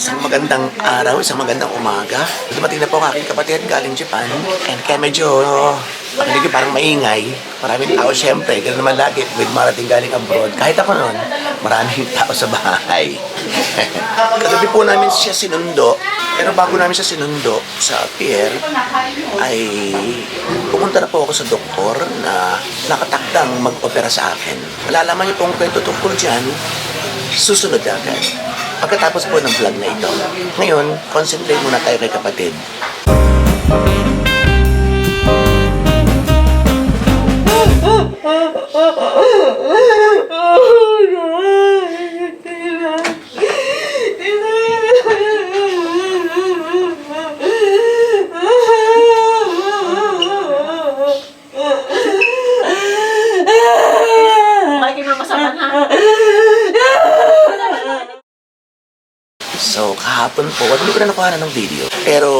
Isang magandang araw, isang magandang umaga. Dumating na po ang aking kapatid galing Japan. And kaya medyo, makinig parang maingay. Maraming tao syempre, ganoon naman lagi with marating galing abroad. Kahit ako noon, maraming tao sa bahay. Kagabi po namin siya sinundo. Pero bago namin siya sinundo sa pier, ay pumunta na po ako sa doktor na nakatakdang mag-opera sa akin. Malalaman niyo pong kwento tungkol dyan, susunod agad. Pagkatapos po ng vlog na ito. Ngayon, concentrate muna tayo kay kapatid. Bakit mo masama na? So, kahapon po, hindi ko na nakuha ng video. Pero,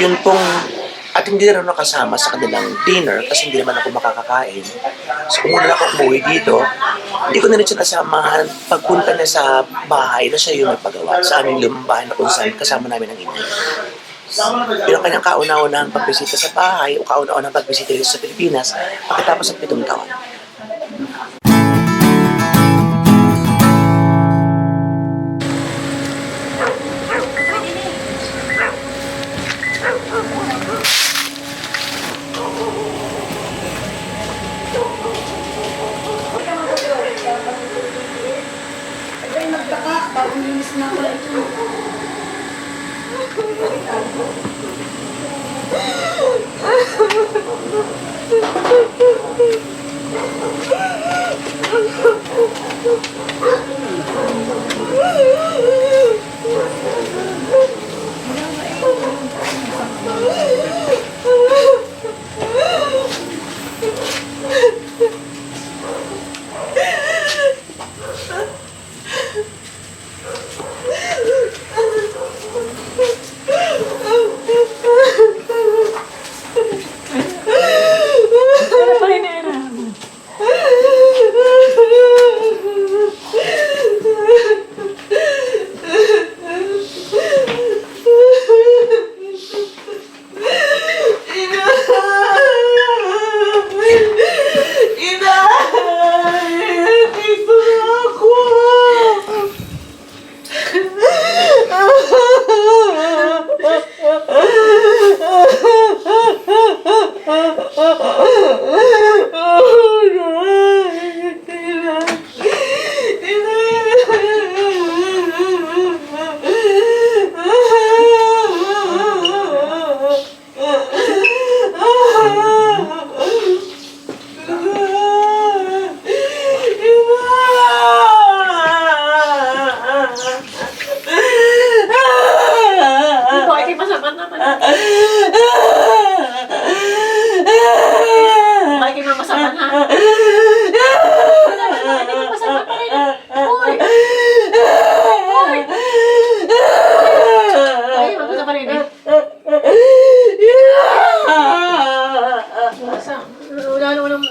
yun pong, at hindi na rin nakasama sa kanilang dinner kasi hindi naman ako makakakain. So, kung muna ako umuwi dito, hindi ko na rin siya nasamahan pagpunta niya sa bahay na siya yung nagpagawa sa aming lumang bahay na kung saan kasama namin ang inay. Yun ang kanyang kauna-unahang pagbisita sa bahay o kauna-unahang pagbisita sa Pilipinas pagkatapos ng pitong taon. Wala naman ang...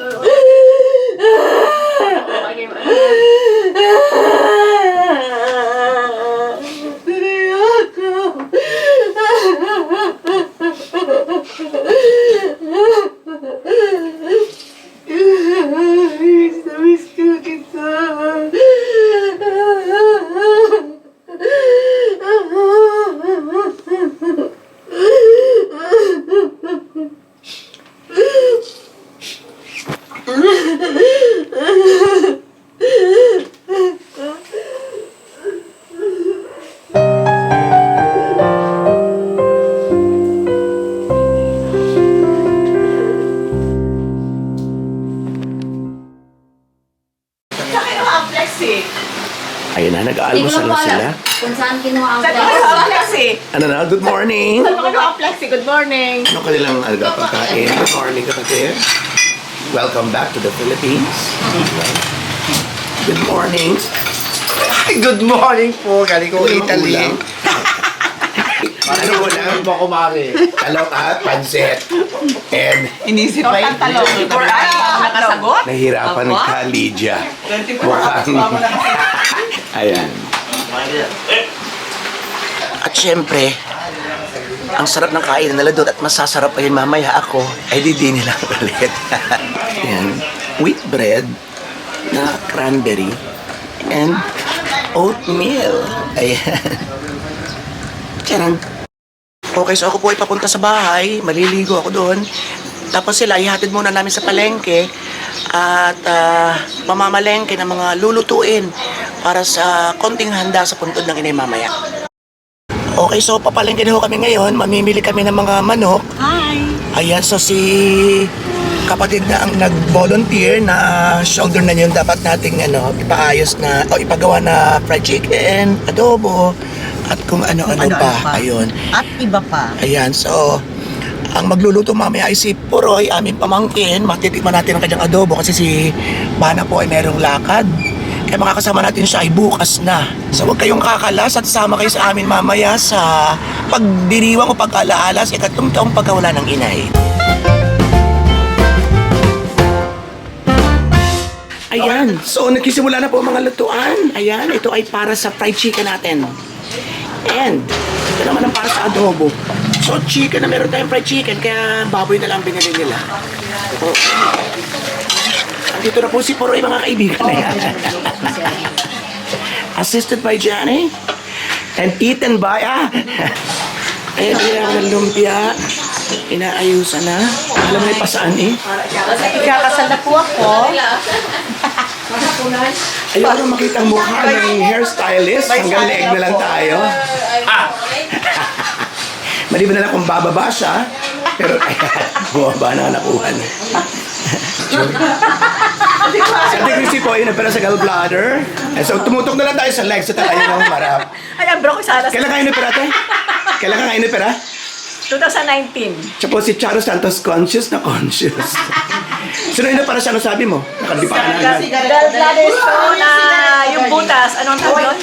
flexi. flexi? Ano na, good morning! Ang flexi? Good morning. Ano kanilang alga pagkain? Good morning, kapatid. Welcome back to the Philippines. Good morning. Good morning po. Galing ko Ano Italy. Ano mo lang? Ano ba kumari? Talong at pansit. And Inisip pa Tortang talong. Ah, nakasagot? nahirapan ka, Lydia. Mukhang... Ayan. At syempre, ang sarap ng kain nila doon at masasarap pa yun mamaya ako, ay di di nila ulit. Yan. Wheat bread na cranberry and oatmeal. Ayan. Tiyan. Okay, so ako po ay papunta sa bahay. Maliligo ako doon. Tapos sila, ihatid muna namin sa palengke at ah, mamamalengke ng mga lulutuin para sa konting handa sa puntod ng inay mamaya. Okay, so papalengke na ho kami ngayon. Mamimili kami ng mga manok. Hi! Ayan, so si kapatid na ang nag-volunteer na shoulder na yun dapat nating ano, ipaayos na o ipagawa na fried chicken, adobo, at kung ano-ano pa. Ayun. At iba pa. Ayan, so ang magluluto mamaya ay si Puroy, aming pamangkin. Matitikman natin ang kanyang adobo kasi si Bana po ay merong lakad. Kaya makakasama natin siya ay bukas na. So huwag kayong kakalas at sama kayo sa amin mamaya sa pagdiriwang o pag-alaala sa ikatlong taong pagkawala ng inay. Ayan, so nagkisimula na po ang mga lutuan. Ayan, ito ay para sa fried chicken natin. And, ito naman ang para sa adobo. So, chicken na meron tayong fried chicken, kaya baboy na lang binili nila. Oh. Andito na po si Poroy, mga kaibigan na yan. Assisted by Johnny. And eaten by, ah. Eh, bigyan ako ng lumpia. Inaayusan na. Alam mo na pasaan eh. Ikakasal na po ako. Ayaw na makita ang mukha ng hairstylist. Hanggang leeg na lang tayo. Ah! Maliban na lang kung bababa siya. Pero bumaba na nakuha niya. Sa degree po, yun, pero sa gallbladder. Eh, so, tumutok na lang tayo sa legs. Sa tayo ng marap. Ay, ang bro ko sana. Kailan ka inipera, te? Kailan ka inipera? 2019. Siya po si Charo Santos, conscious na conscious. Sino yun para siya ano sabi mo? Nakalipa ka na agad. Gallbladder stone na yung butas. Anong tawag doon?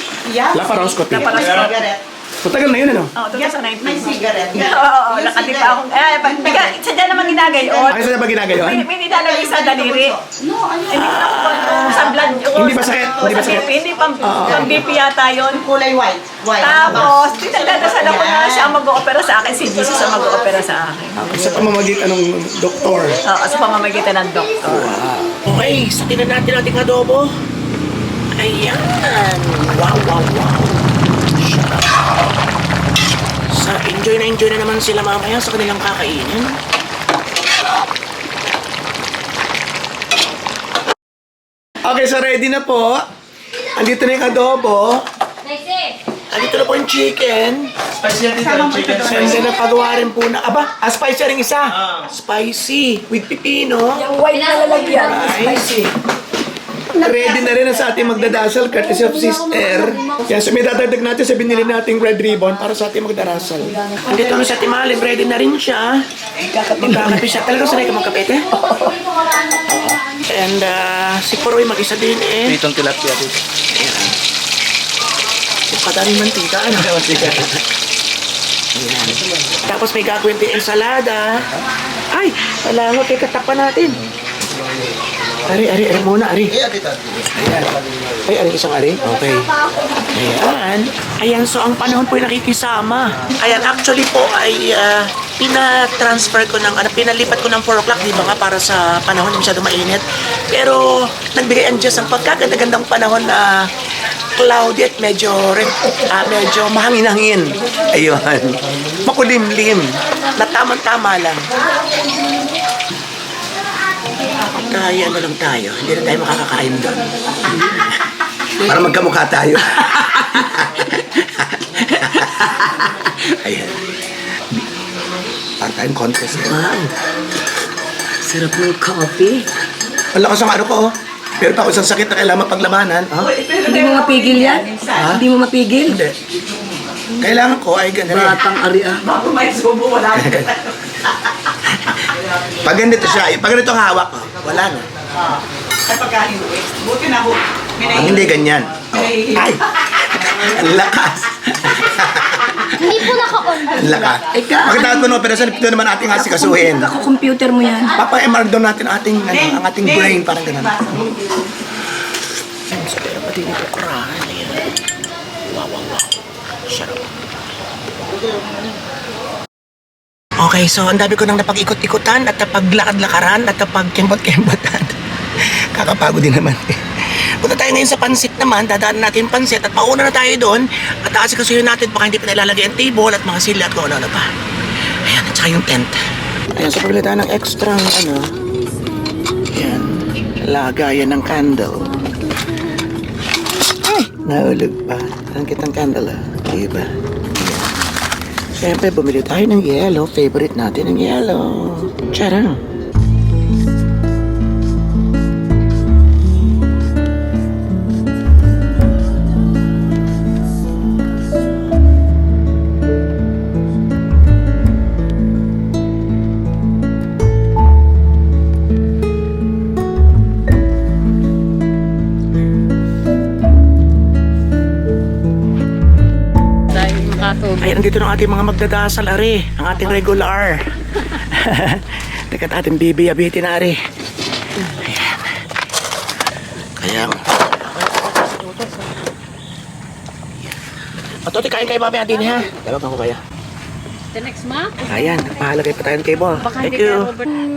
Laparoscopy. Laparoscopy. So, tagal na yun, ano? Oo, 2019. May cigarette. Oo, oo, nakatipa akong... Eh, pag, biga, sadya naman ginagayon. Ano sa ba ginagayon? May, may nilalagay sa daliri. No, ano Hindi ko nakuha sa blood. Hindi ba sakit? Hindi ba sakit? Hindi, pang, pang BP yata yun. kulay white. White. Tapos, tinagdadasal ako na siya ang mag-oopera sa akin, si Jesus ang mag-oopera sa akin. Sa pamamagitan ng doktor. Oo, sa pamamagitan ng doktor. Okay, sa tinan natin ating adobo. Ayan. Wow, wow, wow. Sa enjoy na enjoy na naman sila mamaya sa kanilang kakainin. Okay, so ready na po. Andito na yung adobo. Andito na po yung chicken. Spicy yan dito, chicken Sensei na pagawa rin po na, aba, ah, spicy rin isa. Spicy, with pipino. Yung white na lalagyan. Spicy. Ready na rin ang sa ating magdadasal, courtesy of Sister. Yan, so may dadagdag natin sa binili nating red ribbon para sa ating magdarasal. Andito na sa timalim, ready na rin siya. Magkakape siya. Talagang sanay ka magkapete? Oo. And uh, si Poroy mag-isa din eh. Pritong tilapia dito. Ayan. Yung kadaming mantika, ano? Mantika. Ayan. Tapos may gagawin din ensalada. Ay, wala mo, teka, tapan natin. Ari, ari, ari muna, ari. Ayan. Ay, ari, isang ari? Okay. Ayan. Ayan, so ang panahon po ay nakikisama. Ayan, actually po ay ah, pina-transfer ko ng, ano, pinalipat ko ng 4 o'clock, di ba nga, para sa panahon na masyado mainit. Pero, nagbigay ang Diyos ang pagkaganda-gandang panahon na cloudy at medyo, rin- ah, medyo mahangin-hangin. Ayun. Makulimlim. Na tamang-tama lang. Kaya ano lang tayo, hindi na tayo makakakain doon. Para magkamukha tayo. Ayan. Para tayong contest. Wow. Sarap ng coffee. Ang lakas ang ano ko, oh. Pero pa ako isang sakit na kailangan mapaglabanan. Ha? Hindi mo mapigil yan? Hindi mo mapigil? Hindi. Kailangan ko ay ganun. Batang ari ah. Bago may subo, wala Pag ganito siya, pag ganito ang hawak ko, wala na. Ay, pagkain mo. Buti na ho. Ang hindi ganyan. Oh. Ay! Ang lakas. Hindi po naka-on. Ang lakas. Pagkatapos ko ng operasyon, ito naman ating asikasuhin. Naka-computer mo yan. Papa-MR doon natin ating, ano, ang ating brain, parang ganun. Pero pati nito kurahan. Ayan. Wow, wow, wow. Sarap. Okay, so ang dami ko nang napag-ikot-ikutan at napaglakad-lakaran at napagkembot-kembotan. Kakapagod din naman. Punta tayo ngayon sa pansit naman, dadaan natin pansit at mauna na tayo doon at aasikasuhin natin baka hindi pa nilalagay ang table at mga sila at kung ano-ano pa. Ayan, at saka yung tent. Ayan, so pabili tayo ng extra ano. Ayan, lagayan ng candle. Ay, nahulog pa. Ang kitang candle ah. Diba? Siyempre, bumili tayo ng yellow. Favorite natin ang yellow. Tara. Makatulog. Ay, nandito ng ating mga magdadasal, Ari. Ang ating regular. Teka, ating bibiyabitin na, Ari. Ayan. Kaya... Matuti, kain kayo mamaya din, ha? Tawag ako kaya. The next month? Ayan, pahalagay pa tayo ng cable. Baka Thank you.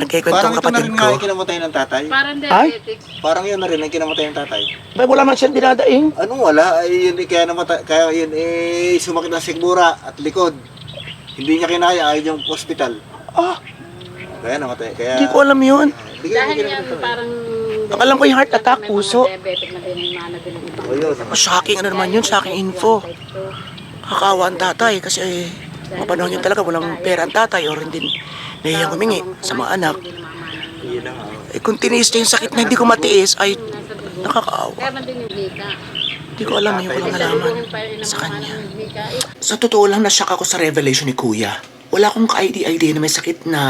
Nagkikwento Parang ang ito na kapatid rin ko. nga yung kinamatay ng tatay. Parang Ay? diabetics. Parang yun na rin ang kinamatay ng tatay. Ba, wala man siyang dinadaing. Anong wala? Ay yun eh, kaya namatay, kaya yun eh sumakit ng sigmura at likod. Hindi niya kinaya, ayaw yung hospital. Ah, Kaya namatay. Kaya... hindi ko alam yun. Hindi ko Dahil hindi yan ko parang... Ang alam ko yung heart attack, May mga puso. diabetic na din yung mga nabili ng Oh, yun. Shocking ano naman yun, shocking info. Kakawa ang tatay kasi eh, mga panahon yun talaga walang pera ang tatay or hindi nahihiyang humingi sa mga anak. Eh kung tiniis niya yung sakit na hindi ko matiis ay nakakaawa. Hindi ko alam yung walang nalaman sa kanya. Sa totoo lang, nasyak ako sa revelation ni Kuya. Wala akong ka-idea na may sakit na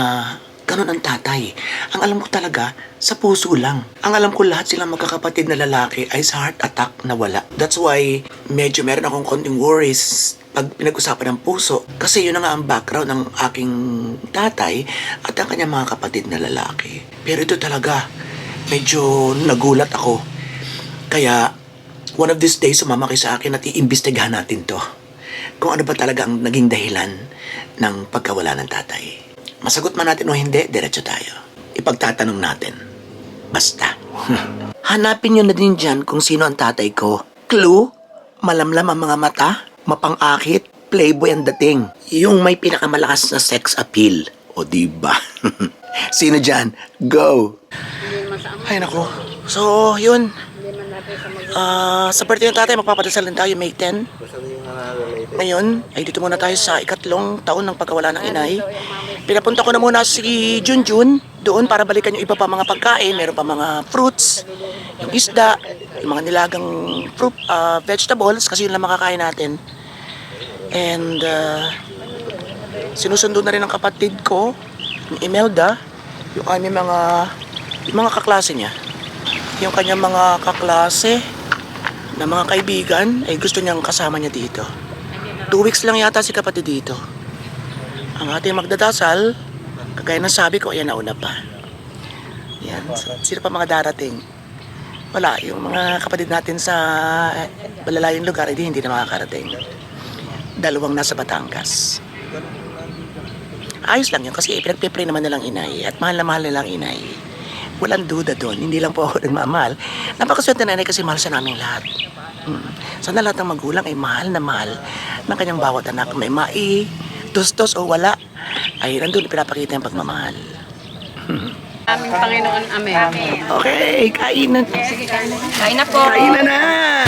ganun ang tatay. Ang alam ko talaga, sa puso lang. Ang alam ko lahat silang magkakapatid na lalaki ay sa heart attack na wala. That's why medyo meron akong konting worries pag pinag-usapan ng puso. Kasi yun na nga ang background ng aking tatay at ang kanyang mga kapatid na lalaki. Pero ito talaga, medyo nagulat ako. Kaya, one of these days, sumama kayo sa akin at iimbestigahan natin to. Kung ano ba talaga ang naging dahilan ng pagkawala ng tatay. Masagot man natin o hindi, diretso tayo. Ipagtatanong natin. Basta. Hanapin nyo na din dyan kung sino ang tatay ko. Clue? Malamlam ang mga mata? Mapangakit? Playboy ang dating. Yung may pinakamalakas na sex appeal. O diba? sino dyan? Go! Ay nako. So, yun. Ah, sa birthday ng tatay, magpapadasal din tayo May 10. Basta yung nangalalay. Ngayon, ay dito muna tayo sa ikatlong taon ng pagkawala ng inay. Pinapunta ko na muna si Junjun doon para balikan yung iba pa mga pagkain. Meron pa mga fruits, yung isda, yung mga nilagang fruit, ah, vegetables kasi yun lang makakain natin. And ah, sinusundo na rin ng kapatid ko, yung Imelda, yung aming mga, yung mga kaklase niya. Yung kanyang mga kaklase na mga kaibigan ay gusto niyang kasama niya dito. Two weeks lang yata si kapatid dito. Ang ating magdadasal, kagaya ng sabi ko, ayan nauna pa. Yan. Sino pa mga darating? Wala. Yung mga kapatid natin sa eh, malalayong lugar, hindi, hindi na makakarating. Dalawang nasa Batangas. Ayos lang yun kasi pinagpipray naman nilang inay at mahal na mahal nilang inay. Walang duda doon. Hindi lang po ako nagmamahal. Napakaswerte na inay kasi mahal sa naming lahat. Mm. Sana lahat ng magulang ay mahal na mahal ng kanyang bawat anak. May mai, tos-tos o wala, ay nandun pinapakita yung pagmamahal. Aming Panginoon, Amen. Okay, kainan. Sige, kain na. Kain na po. Kainan na!